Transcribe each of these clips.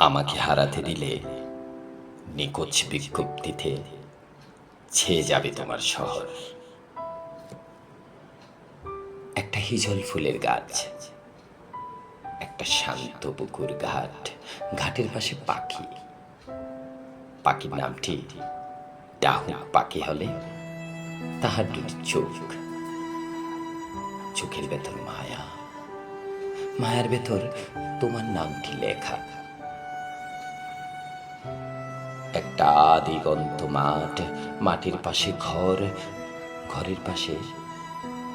আমাকে হারাতে দিলে নিকোচ বিজ্ঞপ্তিতে ছেয়ে যাবে তোমার শহর। একটা হিজল ফুলের গাছ, একটা শান্ত পুকুর ঘাট, ঘাটের পাশে পাখি। পাখির নামটি ডাহুক পাখি হলে তাহার দুটি চোখ, চোখের ভেতর মায়া। মায়ার ভেতর তোমার নামটি লেখা। একটা দিগন্ত মাঠ, মাটির পাশে ঘর, ঘরের পাশে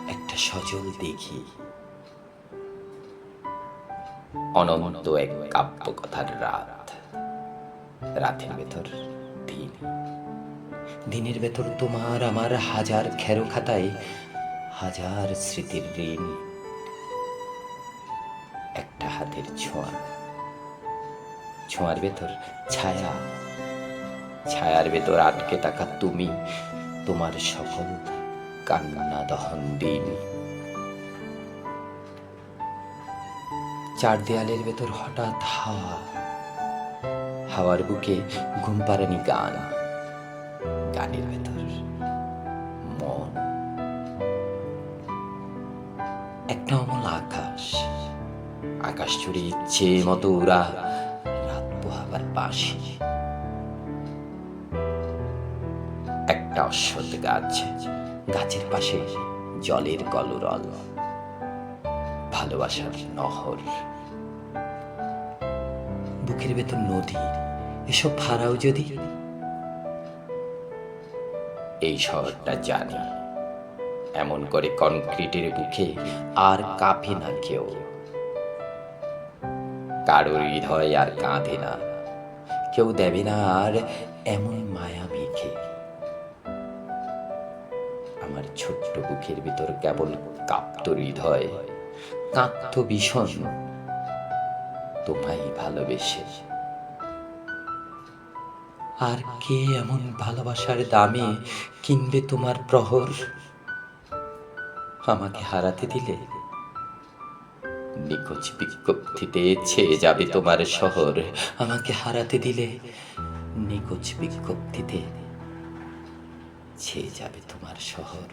একটা সজল দেখি। অনন্ত এক কাব্য কথার রাত, রাতের ভেতর দিন। দিনের ভেতর তোমার আমার হাজার খেরো খাতায় হাজার স্মৃতির ঋণ। একটা হাতের ছোঁয়া, ছোঁয়ার ভেতর ছায়া। ছায়ার ভেতর আটকে থাকা তুমি, তোমার সকল কান্না দহন দিন। চার দেয়ালের ভেতর হঠাৎ হাওয়া, হাওয়ার বুকে ঘুম পাড়ানি গান, গানের ভেতর মন। একটা অমল আকাশ আকাশ জুড়ে ইচ্ছে মতো উড়া, রাত পোহাবার পাশে একটা অশ্বত্থ গাছ, গাছের পাশে জলের কলরল, ভালোবাসার নহর। বুকের ভেতর নদী, এসব হারাও যদি? এই শহরটা জানি, এমন করে কনক্রিটের বুকে আর কাঁপে না কেউ। কারোর হৃদয় আর কাঁধে না, কেউ দেবে না আর এমন মায়া মেখে আমার ছোট্ট বুকের ভিতর কেবল কাঁপত হৃদয়, কাঁপত ভীষণ তোমায় ভালোবেসে। আর কে এমন ভালোবাসার দামে কিনবে তোমার প্রহর? আমাকে হারাতে দিলে? নিখোঁজ বিজ্ঞপ্তিতে ছেয়ে যাবে তোমার শহর। আমাকে হারাতে দিলে নিখোঁজ বিজ্ঞপ্তিতে ছেয়ে যাবে তোমার শহর।